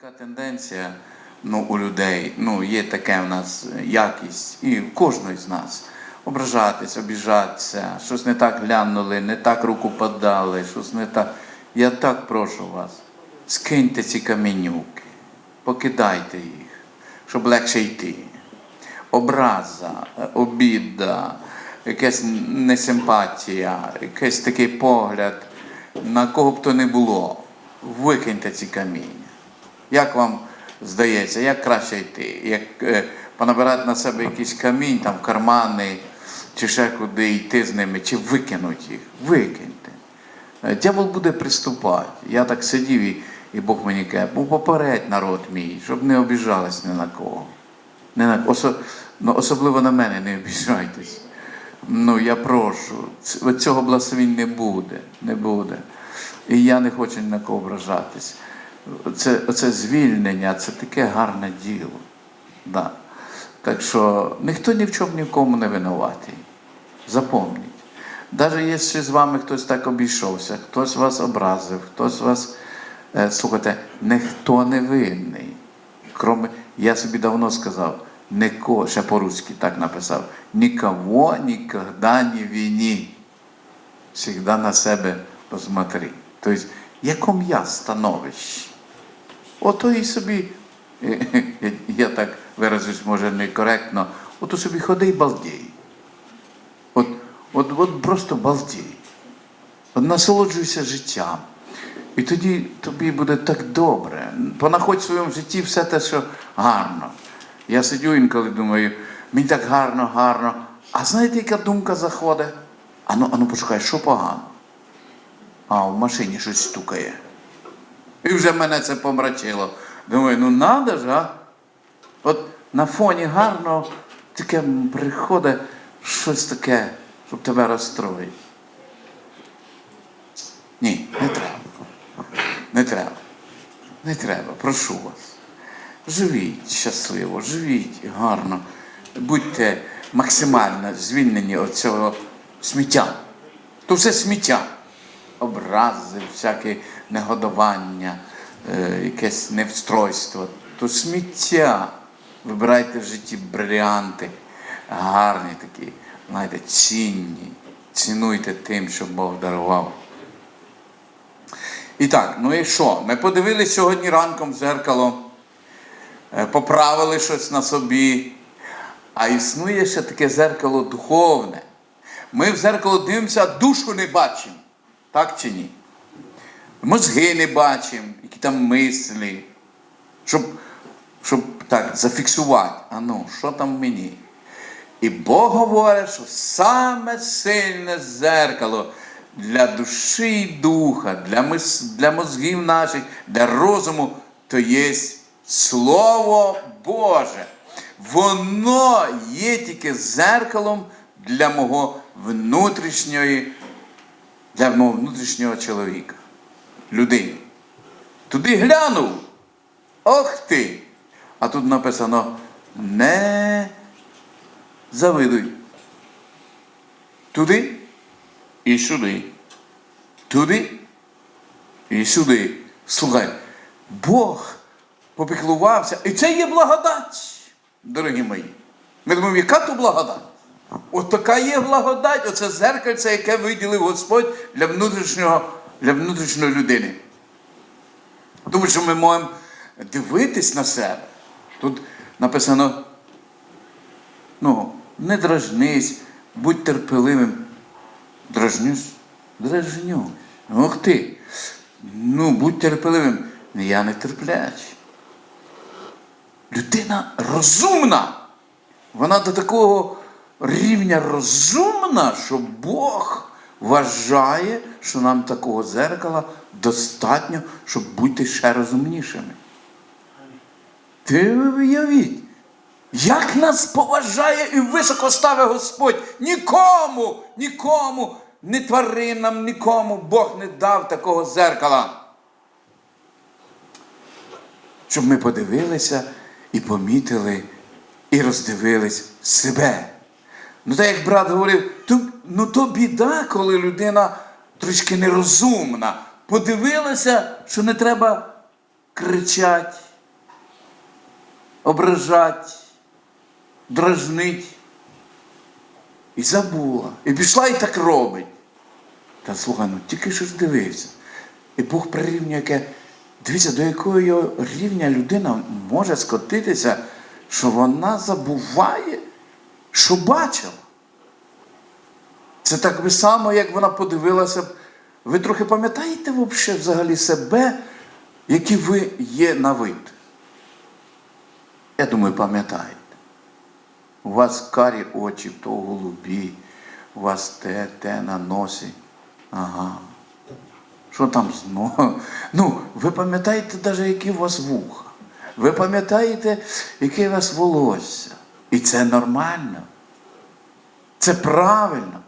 така тенденція ну, у людей, ну, є таке в нас якість, і в кожної з нас. Ображатись, обіжатися, щось не так глянули, не так руку подали, щось не так. Я так прошу вас, скиньте ці каменюки, покидайте їх, щоб легше йти. Образа, обіда, якась несимпатія, якийсь такий погляд, на кого б то не було. Викиньте ці каміння. Як вам здається, як краще йти? Як е, понабирати на себе якийсь камінь, там кармани, чи ще куди йти з ними, чи викинути їх? Викиньте. Е, Дявол буде приступати. Я так сидів і, і Бог мені каже, «Ну, попередь народ мій, щоб не обіжались ні на кого. Не на, осо, ну, особливо на мене не обіжайтесь. Ну, я прошу, цього благословінь не буде, не буде. І я не хочу ні на кого ображатись. Це, оце звільнення, це таке гарне діло. Да. Так що ніхто ні в чому нікому не винуватий. Запомніть. Навіть якщо з вами хтось так обійшовся, хтось вас образив, хтось вас. Е, слухайте, ніхто не винний. Кроме, я собі давно сказав, нико, ще по-русски так написав, нікого ніколи не вини. Всегда на себе посмотри. Тобто, в якому я становищі? Ото і собі, я так виразусь, може, некоректно, ото собі ходи і балдій. От, от, от просто балдій. От насолоджуйся життям. І тоді тобі буде так добре. Понаходь в своєму житті все те, що гарно. Я сидю інколи думаю, мені так гарно, гарно. А знаєте, яка думка заходить? Ану, ану, почекай, що погано? А, в машині щось стукає. І вже мене це помрачило. Думаю, ну надо ж, а? От на фоні гарно таке приходить щось таке, щоб тебе розстроїти. Ні, не треба. Не треба. Не треба, прошу вас. Живіть щасливо, живіть гарно. Будьте максимально звільнені від цього сміття. То все сміття. Образи, всяке негодування, е, якесь невстройство. То сміття. Вибирайте в житті бриліанти, гарні такі, знаєте, цінні. Цінуйте тим, що Бог дарував. І так, ну і що? Ми подивилися сьогодні ранком в зеркало, е, поправили щось на собі. А існує ще таке зеркало духовне. Ми в зеркало дивимося, а душу не бачимо. Так чи ні? Мозги не бачимо, які там мислі. Щоб, щоб так зафіксувати, а ну, що там в мені? І Бог говорить, що саме сильне зеркало для душі і духа, для, мис... для мозгів наших, для розуму, то є Слово Боже. Воно є тільки зеркалом для мого внутрішньої, для мого внутрішнього чоловіка, людини. Туди глянув. Ох ти! А тут написано не завидуй. Туди і сюди. Туди і сюди. Слухай, Бог попіклувався. І це є благодать, дорогі мої. Ми думаємо, яка то благодать? От така є благодать, оце зеркальце, яке виділив Господь для внутрішнього, для внутрішньої людини. Тому що ми можемо дивитись на себе. Тут написано, ну, не дражнись, будь терпеливим. Дражнюсь? Дражнюсь. Ох ти. Ну, будь терпеливим. Я не терплячий. Людина розумна. Вона до такого рівня розумна, що Бог вважає, що нам такого зеркала достатньо, щоб бути ще розумнішими. Ти уявіть, як нас поважає і високо ставить Господь. Нікому, нікому, ні тваринам, нікому Бог не дав такого зеркала. Щоб ми подивилися і помітили, і роздивились себе. Ну, так як брат говорив, ну то біда, коли людина трошки нерозумна. Подивилася, що не треба кричати, ображати, дражнить. І забула. І пішла і так робить. Та слухай, ну тільки що ж дивився. І Бог прирівнює, яке, дивіться, до якого рівня людина може скотитися, що вона забуває, що бачила. Це так би само, як вона подивилася. Ви трохи пам'ятаєте взагалі, себе, які ви є на вид? Я думаю, пам'ятаєте. У вас карі очі, то голубі, у вас те, те на носі. Ага. Що там знову? Ну, ви пам'ятаєте навіть, які у вас вуха. Ви пам'ятаєте, яке у вас волосся. І це нормально. Це правильно.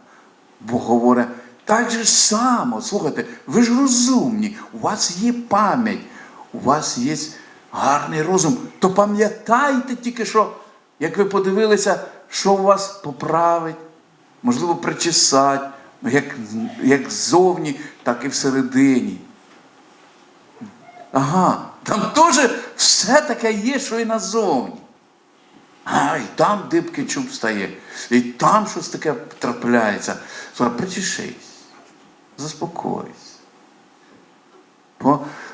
Бог говорить, так же само, слухайте, ви ж розумні, у вас є пам'ять, у вас є гарний розум. То пам'ятайте тільки, що, як ви подивилися, що у вас поправить, можливо, причесать, як, як ззовні, так і всередині. Ага, там теж все таке є, що і назовні. А, і там дибки чуб стає, і там щось таке трапляється. Слухай, причешись, заспокойся.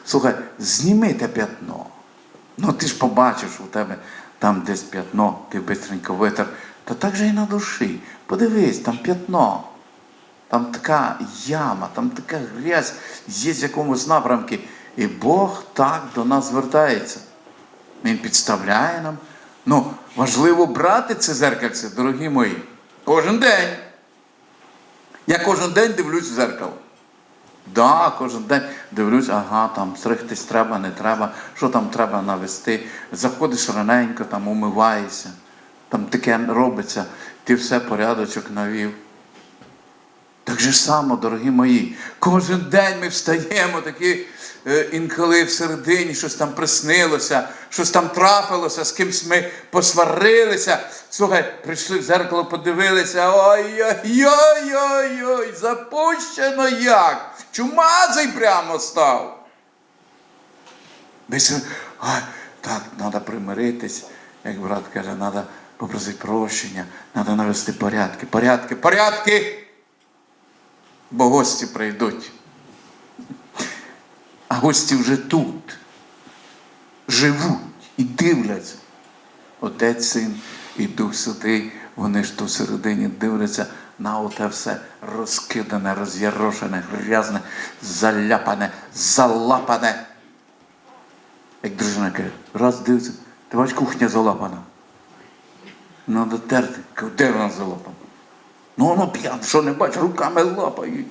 Слухай, зніми те п'ятно. Ну ти ж побачиш у тебе там десь п'ятно, ти бистренько витер. Та так же і на душі. Подивись, там п'ятно. Там така яма, там така грязь є з якомусь напрямку. І Бог так до нас звертається. Він підставляє нам. Ну, важливо брати це зеркальце, дорогі мої, кожен день. Я кожен день дивлюсь в зеркало. Да, кожен день дивлюсь, ага, там стригтись треба, не треба, що там треба навести. Заходиш раненько, там умиваєшся, там таке робиться, ти все порядочок навів. Так же само, дорогі мої, кожен день ми встаємо такі е, інколи всередині щось там приснилося, щось там трапилося, з кимсь ми посварилися. Слухай, прийшли в зеркало, подивилися. Ой-ой-ой-ой-ой, запущено як? Чумазий прямо став. Десь, ой, так, треба примиритись, як брат каже, треба попросити прощення, треба навести порядки, порядки, порядки бо гості прийдуть. А гості вже тут живуть і дивляться. Отець син і Дух Святий, вони ж тут всередині дивляться на оте все розкидане, роз'ярошене, грязне, заляпане, залапане. Як дружина каже, раз дивиться, ти бачиш, кухня залапана. Надо терти, де вона залапана? Ну воно п'яне, що не бачиш, руками лапають.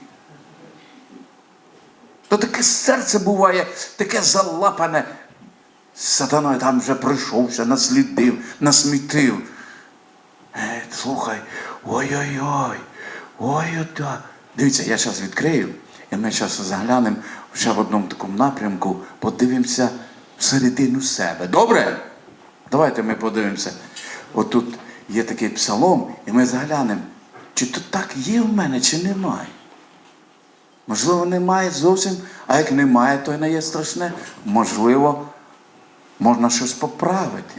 То таке серце буває, таке залапане. Сатаною там вже прийшовся, наслідив, насмітив. Е, слухай, ой-ой-ой, ой-ой. Дивіться, я зараз відкрию, і ми зараз заглянемо вже в одному такому напрямку, подивимося всередину себе. Добре? Давайте ми подивимося. Отут є такий псалом, і ми заглянемо, чи то так є в мене, чи немає. Можливо, немає зовсім, а як немає, то й не є страшне. Можливо, можна щось поправити.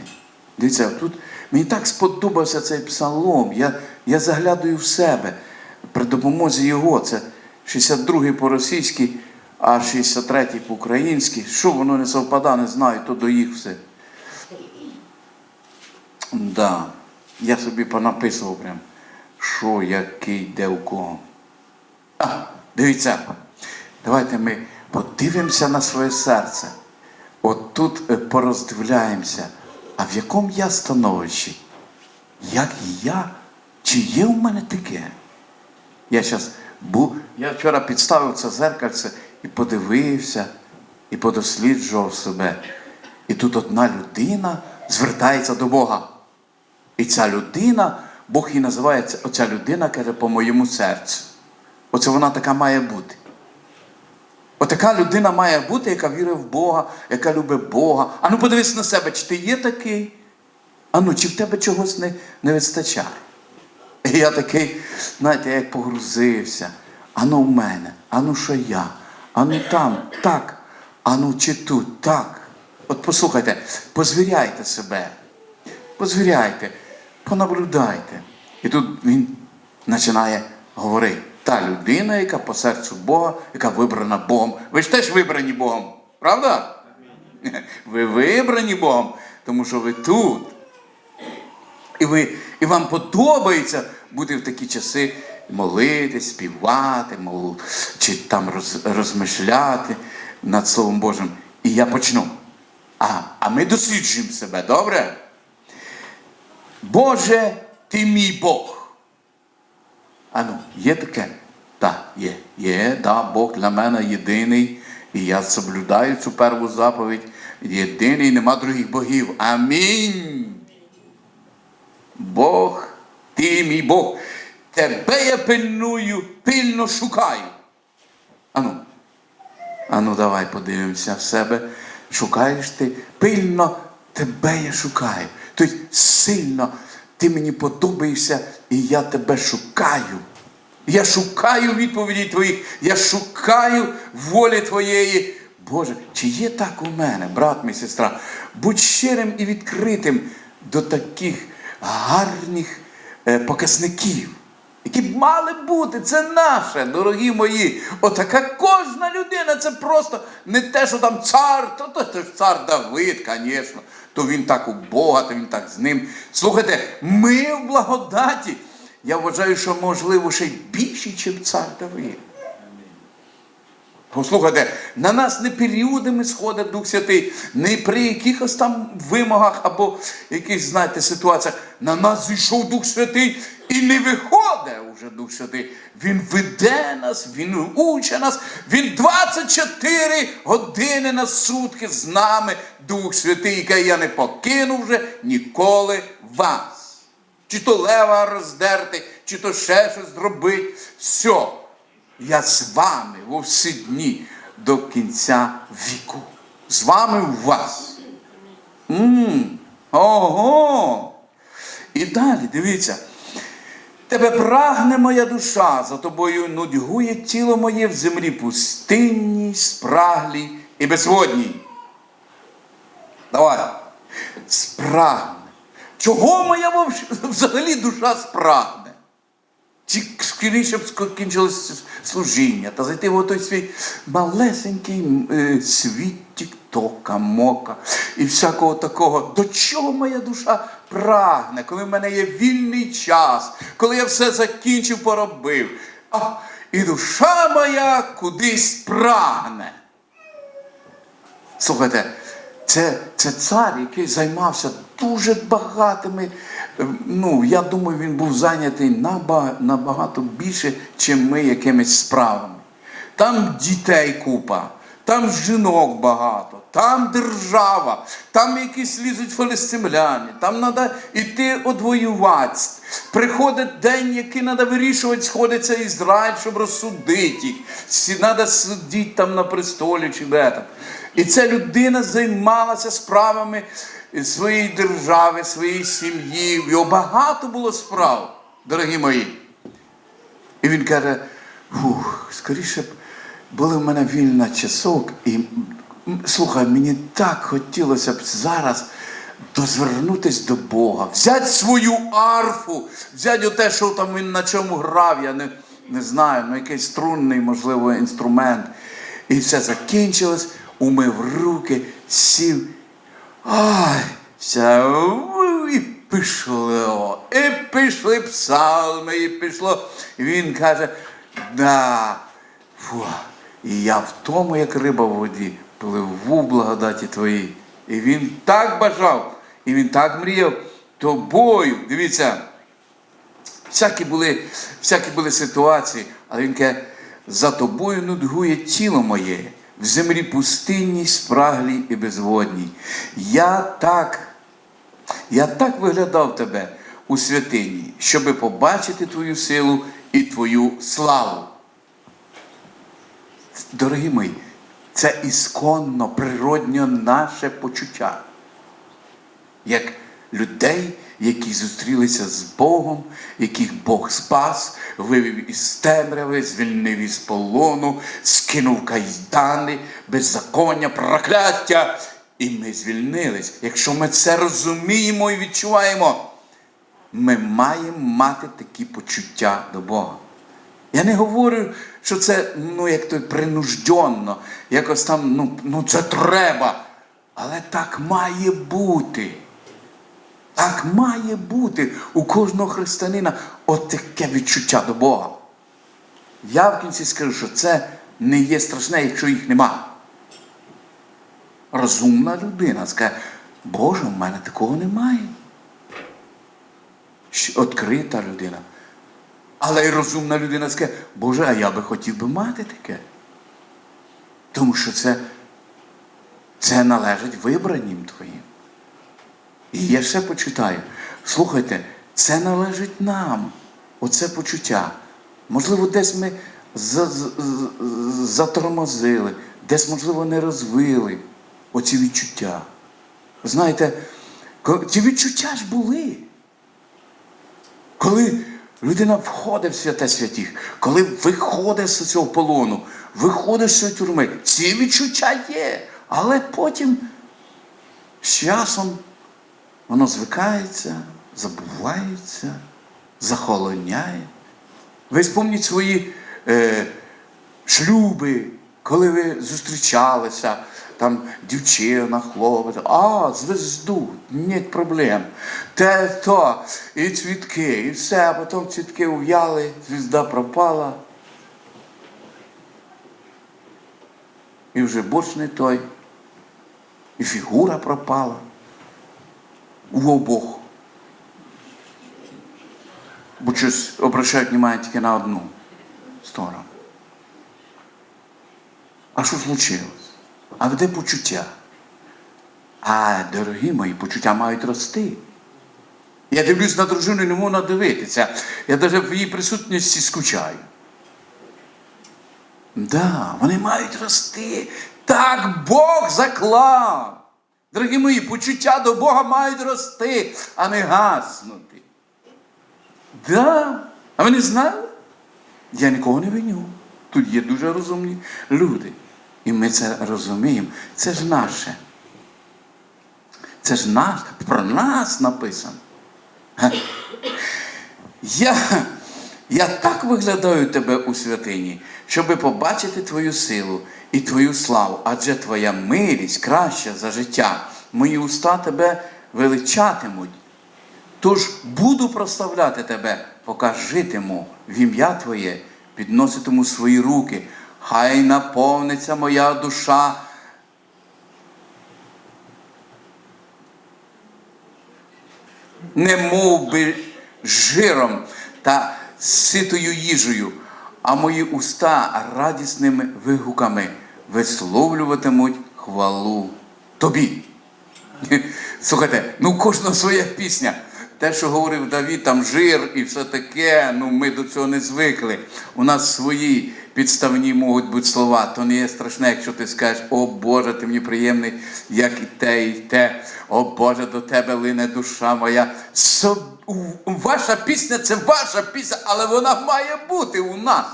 Дивіться, тут мені так сподобався цей псалом. Я, я заглядаю в себе при допомозі його. Це 62-й по-російськи, а 63-й по-українськи. Що воно не совпадає, не знаю, то до їх все. Да. Я собі понаписував прям, що, який, де у кого. А, дивіться, давайте ми подивимося на своє серце. От тут е, пороздивляємося, а в якому я становищі? Як я? Чи є в мене таке? Я зараз був, я вчора підставив це зеркальце і подивився, і подосліджував себе. І тут одна людина звертається до Бога. І ця людина, Бог її називає, оця людина каже по моєму серцю. Оце вона така має бути. Отака людина має бути, яка вірить в Бога, яка любить Бога. А ну подивись на себе, чи ти є такий? А ну, чи в тебе чогось не, не вистачає? І я такий, знаєте, як погрузився. А ну в мене, а ну що я, а ну там, так, а ну чи тут, так. От послухайте, позвіряйте себе. позвіряйте, понаблюдайте. І тут він починає говорити. Та людина, яка по серцю Бога, яка вибрана Богом. Ви ж теж вибрані Богом, правда? Ви вибрані Богом, тому що ви тут. І, ви, і вам подобається бути в такі часи молитись, співати, мол, чи там роз, розмишляти над Словом Божим. І я почну. А, а ми досліджуємо себе, добре? Боже, ти мій Бог. А ну, є таке? Так, є. Є, да, Бог для мене єдиний. І я соблюдаю цю перву заповідь. Єдиний, нема других богів. Амінь. Бог, ти мій Бог. Тебе я пильную, пильно шукаю. Ану, ану, давай подивимося в себе. Шукаєш ти пильно тебе я шукаю. Тобто сильно ти мені подобаєшся, і я тебе шукаю. Я шукаю відповіді твоїх, я шукаю волі твоєї. Боже, чи є так у мене, брат мій сестра? Будь щирим і відкритим до таких гарних е, показників, які б мали бути. Це наше, дорогі мої. Отака кожна людина, це просто не те, що там цар, то, то, то цар Давид, звісно. То він так у Бога, то він так з ним. Слухайте, ми в благодаті. Я вважаю, що можливо ще й більше, ніж цар Давид. Послухайте, на нас не періодами сходить Дух Святий, не при якихось там вимогах або якихось, знаєте, ситуаціях. На нас зійшов Дух Святий і не виходить уже Дух Святий. Він веде нас, Він учить нас, Він 24 години на сутки з нами, Дух Святий, який я не покину вже ніколи вас. Чи то лева роздерти, чи то ще щось зробити. Все. Я з вами во всі дні до кінця віку. З вами у вас. м Ого. І далі, дивіться. Тебе прагне моя душа, за тобою нудьгує тіло моє в землі пустинній, спраглій і безводній. Давай. Спрагне. Чого моя взагалі душа спрагне? Чи скоріше б скінчилось служіння та зайти в той свій малесенький е, світ тіктока, мока і всякого такого. До чого моя душа прагне, коли в мене є вільний час, коли я все закінчив, поробив. А, і душа моя кудись прагне. Слухайте, це, це цар, який займався дуже багатими. Е, Ну, я думаю, він був зайнятий набагато більше, чим ми якимись справами. Там дітей купа, там жінок багато, там держава, там якісь лізуть фалестимляни, там треба йти одвоювати. Приходить день, який треба вирішувати, сходиться Ізраїль, щоб розсудити їх. Треба сидіти там на престолі чи де там. І ця людина займалася справами своєї держави, своєї сім'ї. В його багато було справ, дорогі мої. І він каже: фух, скоріше б були в мене вільна часок, і слухай, мені так хотілося б зараз дозвернутись до Бога, взяти свою арфу, взяти оте, що там він на чому грав, я не, не знаю, ну якийсь струнний, можливо, інструмент. І все закінчилось, умив руки, сів. Ай, все, і пішло. І пішли псалми, і пішло. Він каже, да, фу, і я в тому, як риба в воді, пливу в благодаті твоїй. І він так бажав, і він так мріяв тобою. Дивіться, всякі були, всякі були ситуації, але він каже, за тобою нудгує тіло моє, в землі пустинній, спраглій і безводній. Я так, я так виглядав тебе у святині, щоби побачити твою силу і твою славу. Дорогі мої, це ісконно, природньо наше почуття. Як людей, які зустрілися з Богом, яких Бог спас, вивів із темряви, звільнив із полону, скинув кайдани, беззаконня, прокляття і ми звільнились. Якщо ми це розуміємо і відчуваємо, ми маємо мати такі почуття до Бога. Я не говорю, що це ну, як то принужденно, якось там, ну, ну це треба. Але так має бути. Так має бути у кожного християнина от таке відчуття до Бога. Я в кінці скажу, що це не є страшне, якщо їх нема. Розумна людина скаже, Боже, в мене такого немає. Открита людина. Але й розумна людина скаже, Боже, а я би хотів би мати таке. Тому що це, це належить вибранням твоїм. І я ще почитаю. Слухайте, це належить нам, оце почуття. Можливо, десь ми затормозили, десь, можливо, не розвили оці відчуття. Знаєте, ці відчуття ж були. Коли людина входить в святе святіх, коли виходить з цього полону, виходить з цієї тюрми, ці відчуття є. Але потім з часом воно звикається, забувається, захолоняє. Ви спомніть свої е, шлюби, коли ви зустрічалися, там дівчина, хлопець, а, звезду, нет проблем. Те то, і цвітки, і все, а потім цвітки ув'яли, звізда пропала. І вже борщ не той, і фігура пропала у обох. Бо щось обращають внимание тільки на одну сторону. А що случилось? А де почуття? А, дорогі мої, почуття мають рости. Я дивлюсь на дружину і не можу надивитися. Я навіть в її присутності скучаю. Да, вони мають рости. Так Бог заклав. Дорогі мої, почуття до Бога мають рости, а не гаснути. Да. А ви не знали? Я нікого не виню. Тут є дуже розумні люди. І ми це розуміємо. Це ж наше. Це ж наш, про нас написано. Я, я так виглядаю тебе у святині, щоби побачити твою силу і твою славу, адже твоя милість краща за життя. Мої уста тебе величатимуть. Тож буду прославляти тебе, поки житиму в ім'я Твоє, підноситиму свої руки. Хай наповниться моя душа. Не мов би жиром та ситою їжею, а мої уста радісними вигуками висловлюватимуть хвалу тобі. Слухайте, ну кожна своя пісня. Те, що говорив Давід, там жир і все таке, ну ми до цього не звикли. У нас свої підставні можуть бути слова. То не є страшне, якщо ти скажеш, о Боже, ти мені приємний, як і те, і те. О Боже, до тебе лине душа моя. Ваша пісня це ваша пісня, але вона має бути у нас.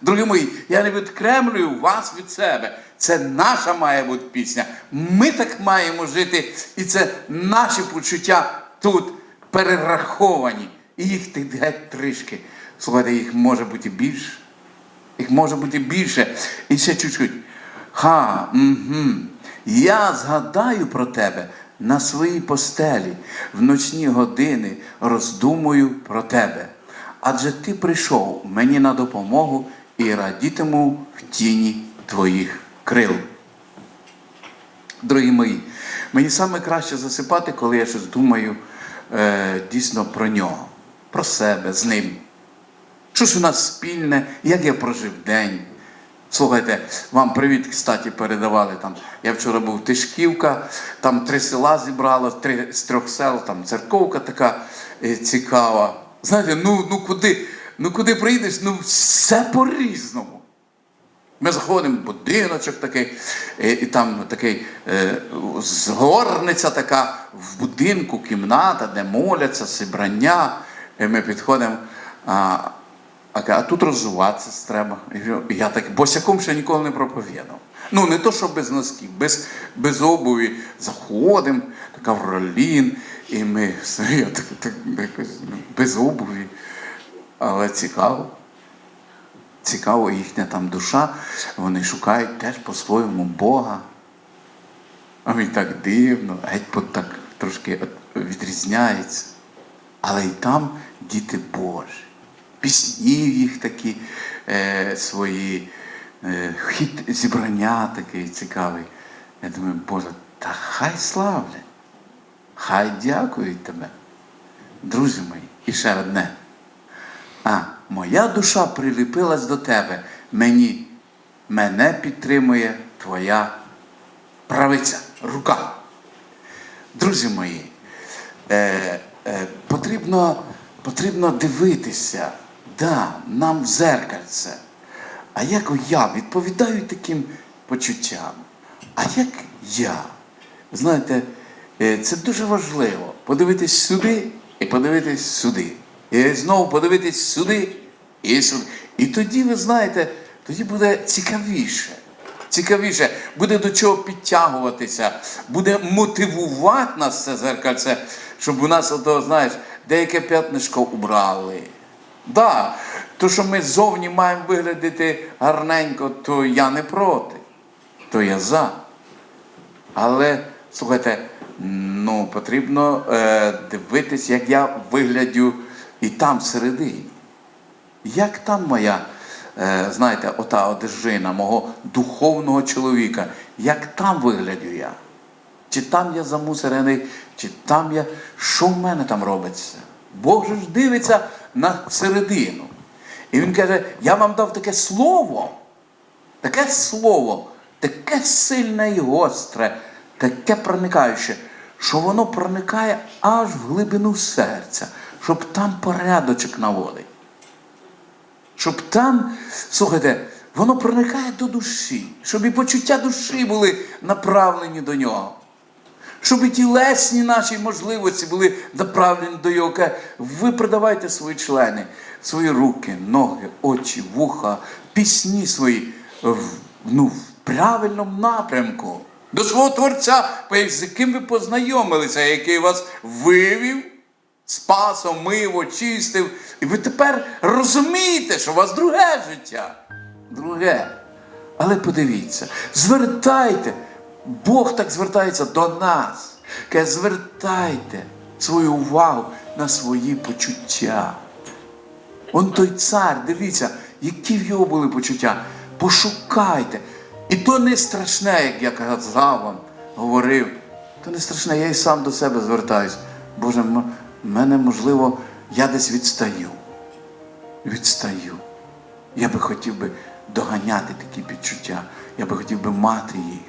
Дорогі мої, я не відкремлюю вас від себе. Це наша має бути пісня. Ми так маємо жити, і це наші почуття тут перераховані. І їх ти- геть трішки. Слухайте, їх може бути більше. Їх може бути більше. І ще чуть-чуть. Ха, угу. Я згадаю про тебе на своїй постелі, в ночні години роздумую про тебе. Адже ти прийшов мені на допомогу і радітиму в тіні твоїх крил. Дорогі мої, мені саме краще засипати, коли я щось думаю е, дійсно про нього, про себе, з ним. Щось у нас спільне, як я прожив день. Слухайте, вам привіт, кстати, передавали там. Я вчора був Тишківка, там три села зібрало, три з трьох сел, там церковка така е, цікава. Знаєте, ну, ну куди, ну куди приїдеш, ну все по-різному. Ми заходимо в будиночок такий, і, і там такий е, згорниця така в будинку, кімната, де моляться, зібрання. І ми підходимо. А, а, тут розвиватися треба. І я- так босяком ще ніколи не проповідав. Ну, не то, що без носків, без, без обуві. Заходимо, така в і ми я так, так, якось, ну, без обуві. Але цікаво. Цікаво, їхня там душа, вони шукають теж по-своєму Бога. А він так дивно, геть так трошки відрізняється. Але й там діти Божі. Пісні їх такі е, свої, е, хід зібрання такий цікавий. Я думаю, Боже, та хай славлять, хай дякують тебе. Друзі мої, і ще одне. А моя душа приліпилась до тебе. Мені, мене підтримує твоя правиця, рука. Друзі мої, е, е, потрібно, потрібно дивитися, да, нам в зеркальце. А як я відповідаю таким почуттям? А як я? Знаєте, е, це дуже важливо. Подивитись сюди і подивитись сюди. І знову подивитись сюди і сюди. І тоді, ви знаєте, тоді буде цікавіше. Цікавіше, буде до чого підтягуватися, буде мотивувати нас це зеркальце, щоб у нас, ото, знаєш, деяке п'ятнишко убрали. Да, то, що ми зовні маємо виглядати гарненько, то я не проти, то я за. Але слухайте, ну потрібно е, дивитись, як я виглядю і там всередині. Як там моя, е, знаєте, ота одежина мого духовного чоловіка, як там виглядю я? Чи там я замусорений, чи там я. Що в мене там робиться? Бог же ж дивиться на середину. І він каже: я вам дав таке слово, таке слово, таке сильне і гостре, таке проникаюче, що воно проникає аж в глибину серця, щоб там порядочок наводить. Щоб там, слухайте, воно проникає до душі, щоб і почуття душі були направлені до нього. Щоб і тілесні наші можливості були направлені до його. Ви продавайте свої члени, свої руки, ноги, очі, вуха, пісні свої в, ну, в правильному напрямку. До свого Творця, з яким ви познайомилися, який вас вивів, спас, омив, очистив. І ви тепер розумієте, що у вас друге життя. Друге. Але подивіться, звертайте. Бог так звертається до нас. Каже, звертайте свою увагу на свої почуття. Он той цар, дивіться, які в його були почуття. Пошукайте. І то не страшне, як я казав вам, говорив. То не страшне, я і сам до себе звертаюсь. Боже, м- мене, можливо, я десь відстаю. Відстаю. Я би хотів би доганяти такі відчуття. Я би хотів би мати їх.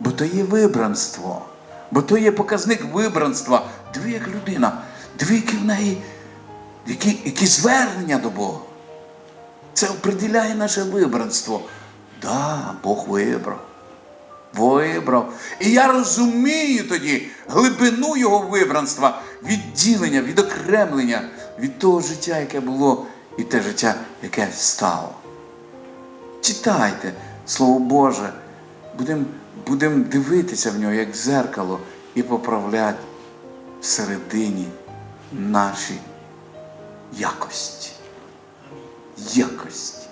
Бо то є вибранство. Бо то є показник вибранства. Диви, як людина, диви, які в неї, які, які звернення до Бога. Це определяє наше вибранство. Да, Бог вибрав. Вибрав. І я розумію тоді глибину його вибранства, відділення, відокремлення від того життя, яке було, і те життя, яке стало. Читайте Слово Боже, будемо будем дивитися в нього, як зеркало, і поправляти всередині наші якості. Якості.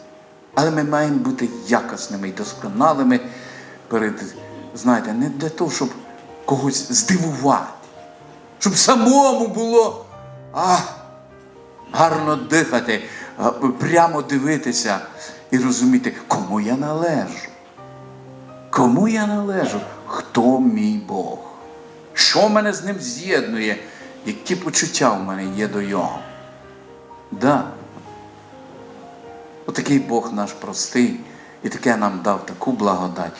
Але ми маємо бути якісними і досконалими перед, знаєте, не для того, щоб когось здивувати, щоб самому було а, гарно дихати, прямо дивитися і розуміти, кому я належу. Кому я належу? Хто мій Бог? Що мене з ним з'єднує? Які почуття в мене є до його? Да. Отакий Бог наш простий і таке нам дав таку благодать.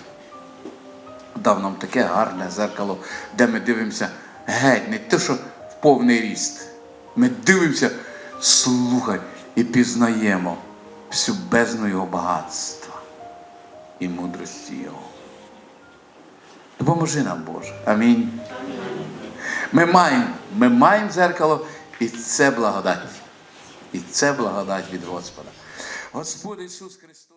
Дав нам таке гарне зеркало, де ми дивимося геть, не те, що в повний ріст. Ми дивимося, слухай, і пізнаємо всю бездну його багатства і мудрості Його. Допоможи нам, Боже. Амінь. Ми маємо, ми маємо зеркало, і це благодать. І це благодать від Господа. Господь Ісус Христос.